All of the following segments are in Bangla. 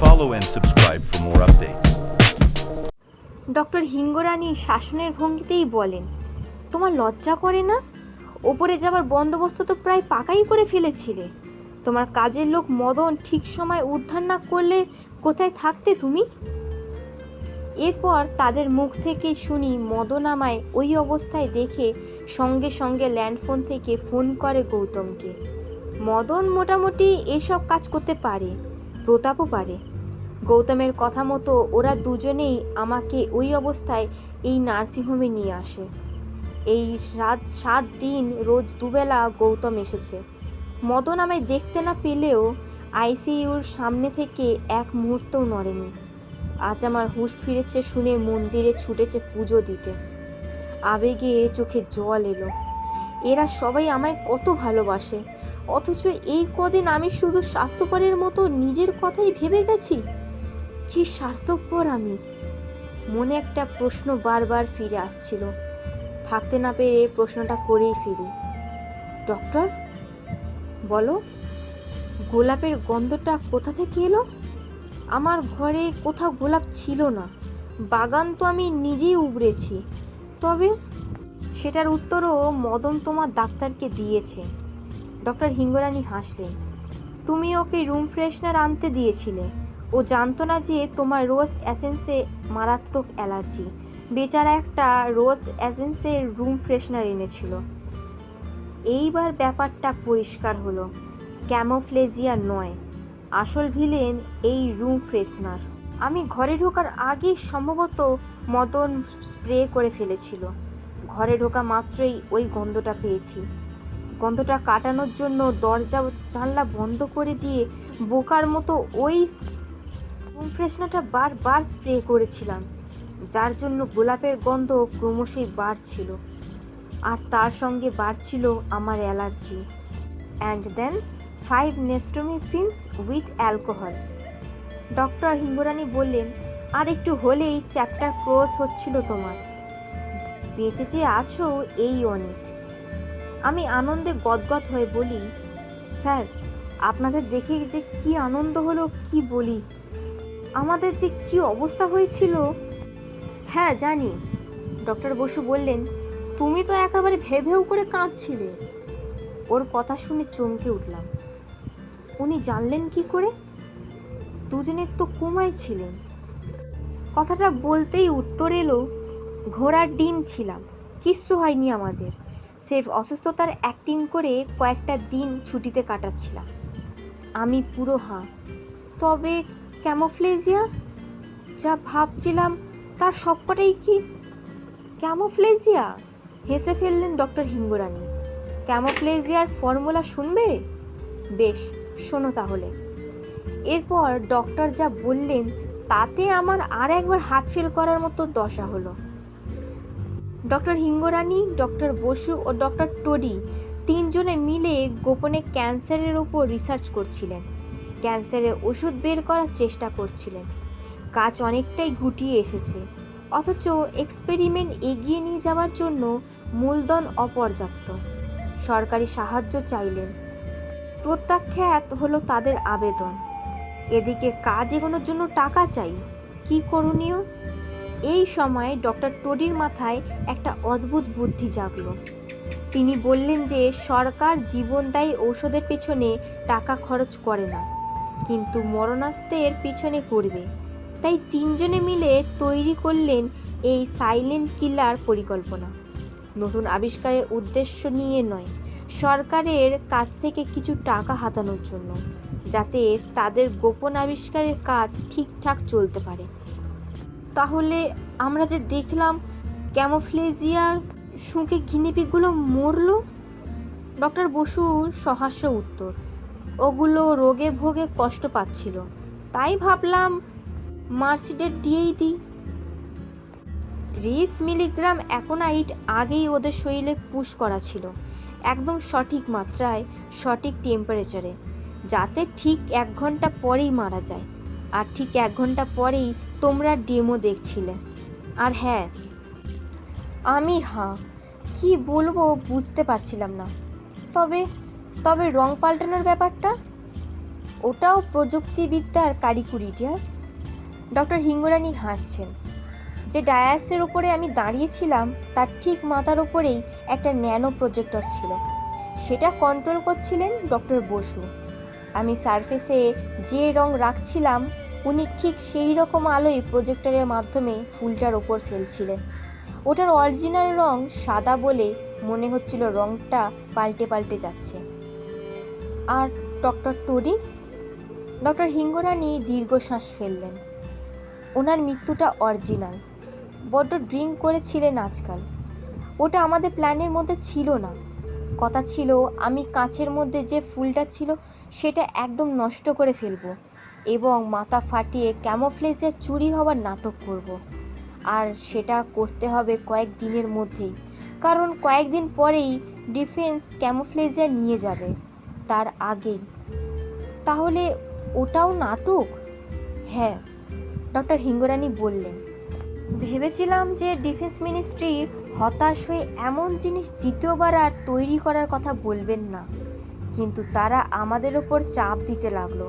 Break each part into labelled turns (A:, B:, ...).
A: follow and subscribe for more updates.
B: Doctor Hingorani শাসনের ভঙ্গিতেই বলেন, তোমার লজ্জা করে না? ওপরে যাবার বন্দোবস্ত তো প্রায় পাকাই করে ফেলেছিলে। তোমার কাজের লোক মদন ঠিক সময় উদ্ধার না করলে কোথায় থাকতে তুমি? এরপর তাদের মুখ থেকে শুনি মদন আমায় ওই অবস্থায় দেখে সঙ্গে সঙ্গে ল্যান্ডফোন থেকে ফোন করে গৌতমকে। মদন মোটামুটি এসব কাজ করতে পারে, প্রতাপও পারে। গৌতমের কথা মতো ওরা দুজনেই আমাকে ওই অবস্থায় এই নার্সিংহোমে নিয়ে আসে। এই রাত সাত দিন রোজ দুবেলা গৌতম এসেছে। মদন আমায় দেখতে না পেলেও আইসিইউর সামনে থেকে এক মুহূর্তও নড়েনি। আজ আমার হুঁশ ফিরেছে শুনে মন্দিরে ছুটেছে পুজো দিতে। আবেগে চোখে জল এলো। এরা সবাই আমায় কত ভালোবাসে। অথচ এই কদিন আমি শুধু স্বার্থপরের মতো নিজের কথাই ভেবে গেছি। কি স্বার্থপর আমি? মনে একটা প্রশ্ন বারবার ফিরে আসছিল। থাকতে না পেরে প্রশ্নটা করেই ফিরি। ডক্টর? বলো, গোলাপের গন্ধটা কোথা থেকে এলো? আমার ঘরে কোথাও গোলাপ ছিল না। বাগান তো আমি নিজেই উবড়েছি। তবে সেটার উত্তরও মদন তোমার ডাক্তারকে দিয়েছে। ডক্টর হিঙ্গরানী হাসলেন, তুমি ওকে রুম ফ্রেশনার আনতে দিয়েছিলে। ও জানতো না যে তোমার রোজ অ্যাসেন্সে মারাত্মক অ্যালার্জি। বেচারা একটা রোজ অ্যাসেন্সের রুম ফ্রেশনার এনেছিল। এইবার ব্যাপারটা পরিষ্কার হলো। ক্যামোফ্লেজিয়া নয়। আসল ভিলেন এই রুম ফ্রেশনার। আমি ঘরে ঢোকার আগেই সম্ভবত মদন স্প্রে করে ফেলেছিল। ঘরে ঢোকা মাত্রই ওই গন্ধটা পেয়েছি। গন্ধটা কাটানোর জন্য দরজা জানলা বন্ধ করে দিয়ে বোকার মতো ওই রুম ফ্রেশনারটা বারবার স্প্রে করেছিলাম, যার জন্য গোলাপের গন্ধ ক্রমশই বাড়ছিল। আর তার সঙ্গে বাড়ছিল আমার অ্যালার্জি। অ্যান্ড দেন ফাইভ নেস্টোমি ফিন্স উইথ অ্যালকোহল ডক্টর হিঙ্গুরানি বললেন, আর একটু হলেই চ্যাপ্টার ক্লোজ হচ্ছিল তোমার। বেঁচে যে আছো এই অনেক। আমি আনন্দে গদগদ হয়ে বলি, স্যার, আপনাদের দেখে যে কি আনন্দ হলো কি বলি? আমাদের যে কি অবস্থা হয়েছিল? হ্যাঁ জানি। ডক্টর বসু বললেন, তুমি তো একেবারে ভেভেউ করে কাঁদছিলে। ওর কথা শুনে চমকে উঠলাম। উনি জানলেন কি করে? দুজনের তো কোমায় ছিলেন। কথাটা বলতেই উত্তর এলো, ঘোড়ার ডিম ছিলাম। কিচ্ছু হয়নি আমাদের। সেফ অসুস্থতার অ্যাক্টিং করে কয়েকটা দিন ছুটিতে কাটাচ্ছিলাম। আমি পুরো হাঁ। তবে ক্যামোফ্লেজিয়া? যা ভাবছিলাম তার সবকটাই কি ক্যামোফ্লেজিয়া? হেসে ফেললেন ডক্টর হিঙ্গুরানি। ক্যামোফ্লেজিয়ার ফর্মুলা শুনবে? বেশ, শোনো তাহলে। এরপর ডক্টর যা বললেন, তাতে আমার আর একবার হার্ট ফেল করার মতো দশা হলো। ডক্টর হিঙ্গরানি, ডক্টর বসু ও ডক্টর টোডি তিনজনে মিলে গোপনে ক্যান্সারের ওপর রিসার্চ করছিলেন। ক্যান্সারের ওষুধ বের করার চেষ্টা করছিলেন। কাজ অনেকটাই গুটিয়ে এসেছে। অথচ এক্সপেরিমেন্ট এগিয়ে নিয়ে যাওয়ার জন্য মূলধন অপর্যাপ্ত। সরকারি সাহায্য চাইলেন। প্রত্যাখ্যাত হলো তাদের আবেদন। এদিকে কাজ এগোনোর জন্য টাকা চাই। কি করণীয়? এই সময় ডক্টর টোডির মাথায় একটা অদ্ভুত বুদ্ধি জাগলো। তিনি বললেন যে, সরকার জীবনদায়ী ঔষধের পেছনে টাকা খরচ করে না। কিন্তু মরণাস্তের পিছনে করবে তাই তিনজনে মিলে তৈরি করলেন এই সাইলেন্ট কিলার পরিকল্পনা। নতুন আবিষ্কারের উদ্দেশ্য নিয়ে নয়, সরকারের কাছ থেকে কিছু টাকা হাতানোর জন্য, যাতে তাদের গোপন আবিষ্কারের কাজ ঠিকঠাক চলতে পারে। তাহলে আমরা যে দেখলাম ক্যামোফ্লেজিয়ার শুঁকে গিনিপিগুলো মরল? ডক্টর বসুর সহাস্য উত্তর। ওগুলো রোগে ভোগে কষ্ট পাচ্ছিল। তাই ভাবলাম, মার্সিডের দিয়েই দিই। ত্রিশ মিলিগ্রাম অ্যাকোনাইট আগেই ওদের শরীরে পুশ করা ছিল, একদম সঠিক মাত্রায়, সঠিক টেম্পারেচারে যাতে ঠিক এক ঘণ্টা পরেই মারা যায়। আর ঠিক এক ঘণ্টা পরেই তোমরা ডেমো দেখছিলে। আর হ্যাঁ আমি হাঁ, কি বলব বুঝতে পারছিলাম না। তবে তবে রং পাল্টানোর ব্যাপারটা? ওটাও প্রযুক্তিবিদ্যার কারিকুরি ডিয়ার ডক্টর হিঙ্গরানি হাসছেন। যে ডায়াসের ওপরে আমি দাঁড়িয়েছিলাম, তার ঠিক মাথার ওপরেই একটা ন্যানো প্রজেক্টর ছিল। সেটা কন্ট্রোল করছিলেন ডক্টর বসু। আমি সারফেসে যে রং রাখছিলাম, উনি ঠিক সেই রকম আলোই প্রজেক্টরের মাধ্যমে ফুলটার ওপর ফেলছিলেন। ওটার অরিজিনাল রং সাদা বলে মনে হচ্ছিল রংটা পাল্টে পাল্টে যাচ্ছে। আর ডক্টর টোরি ডক্টর হিঙ্গরানি দীর্ঘশ্বাস ফেললেন। ওনার মৃত্যুটা অরিজিনাল। বড্ড ড্রিঙ্ক করেছিলেন আজকাল। ওটা আমাদের প্ল্যানের মধ্যে ছিল না। কথা ছিল, আমি কাঁচের মধ্যে যে ফুলটা ছিল, সেটা একদম নষ্ট করে ফেলব এবং মাথা ফাটিয়ে ক্যামোফ্লেজের চুরি হওয়ার নাটক করব। আর সেটা করতে হবে কয়েক দিনের মধ্যেই, কারণ কয়েকদিন পরেই ডিফেন্স ক্যামোফ্লেজে নিয়ে যাবে। তার আগেই তাহলে ওটাও নাটক? হ্যাঁ ডক্টর হিঙ্গরানি বললেন। ভেবেছিলাম যে ডিফেন্স মিনিস্ট্রি হতাশ হয়ে এমন জিনিস দ্বিতীয়বার আর তৈরি করার কথা বলবেন না। কিন্তু তারা আমাদের ওপর চাপ দিতে লাগল,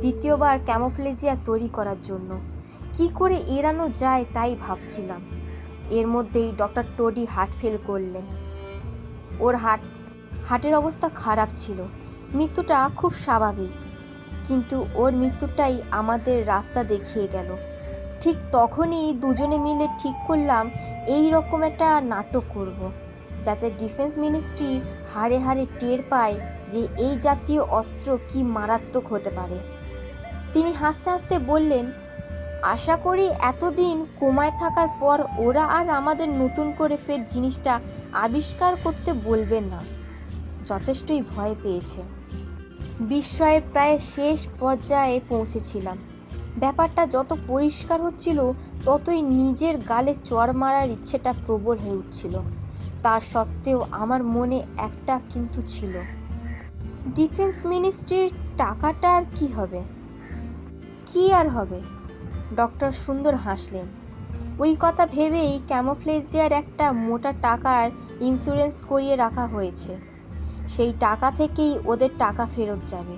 B: দ্বিতীয়বার ক্যামোফ্লেজিয়া তৈরি করার জন্য। কি করে এড়ানো যায় তাই ভাবছিলাম। এর মধ্যেই ডক্টর টোডি হার্ট ফেল করলেন। ওর হার্ট, হার্টের অবস্থা খারাপ ছিল। মৃত্যুটা খুব স্বাভাবিক। কিন্তু ওর মৃত্যুটাই আমাদের রাস্তা দেখিয়ে গেল। ঠিক তখনই দুজনে মিলে ঠিক করলাম এই রকম একটা নাটক করব। যাতে ডিফেন্স মিনিস্ট্রি হাড়ে হাড়ে টের পায় যে এই জাতীয় অস্ত্র কি মারাত্মক হতে পারে। তিনি হাসতে হাসতে বললেন, আশা করি এতদিন কোমায় থাকার পর ওরা আর আমাদের নতুন করে ফের জিনিসটা আবিষ্কার করতে বলবেন না। যথেষ্টই ভয় পেয়েছে। বিস্ময়ের প্রায় শেষ পর্যায়ে পৌঁছেছিলাম। ব্যাপারটা যত পরিষ্কার হচ্ছিল, ততই নিজের গালে চর মারার ইচ্ছেটা প্রবল হয়ে উঠছিল। তা সত্ত্বেও আমার মনে একটা কিন্তু ছিল। ডিফেন্স মিনিস্ট্রির টাকাটা আর কি হবে? কি আর হবে? ডক্টর সুন্দর হাসলেন। ওই কথা ভেবেই ক্যামোফ্লেজিয়ার একটা মোটা টাকার ইন্স্যুরেন্স করিয়ে রাখা হয়েছে। সেই টাকা থেকেই ওদের টাকা ফেরত যাবে।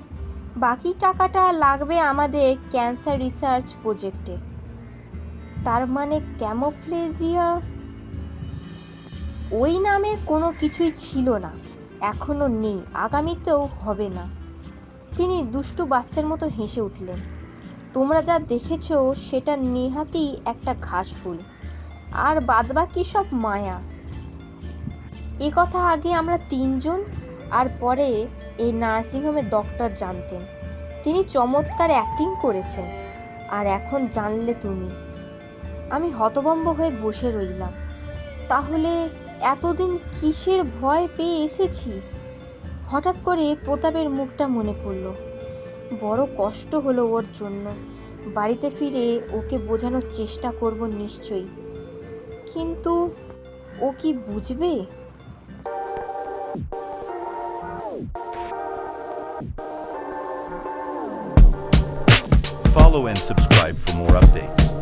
B: বাকি টাকাটা লাগবে আমাদের ক্যান্সার রিসার্চ প্রজেক্টে। তার মানে ক্যামোফ্লেজিয়া? ওই নামে কোনো কিছুই ছিল না, এখনও নেই, আগামীতেও হবে না। তিনি দুষ্টু বাচ্চার মতো হেসে উঠলেন। তোমরা যা দেখেছ, সেটা নেহাতি একটা ঘাস ফুল। আর বাদবাকি সব মায়া। এ কথা আগে আমরা তিনজন আর পরে এই নার্সিংহোমের ডক্টর জানতেন। তিনি চমৎকার অ্যাক্টিং করেছেন। আর এখন জানলে তুমি। আমি হতভম্ব হয়ে বসে রইলাম। তাহলে এতদিন কিসের ভয় পেয়ে এসেছি? হঠাৎ করে প্রতাপের মুখটা মনে পড়ল। বড় কষ্ট হলো ওর জন্য। বাড়িতে ফিরে ওকে বোঝানোর চেষ্টা করব নিশ্চয়ই। কিন্তু ও কি বুঝবে?
A: Follow and subscribe for more updates.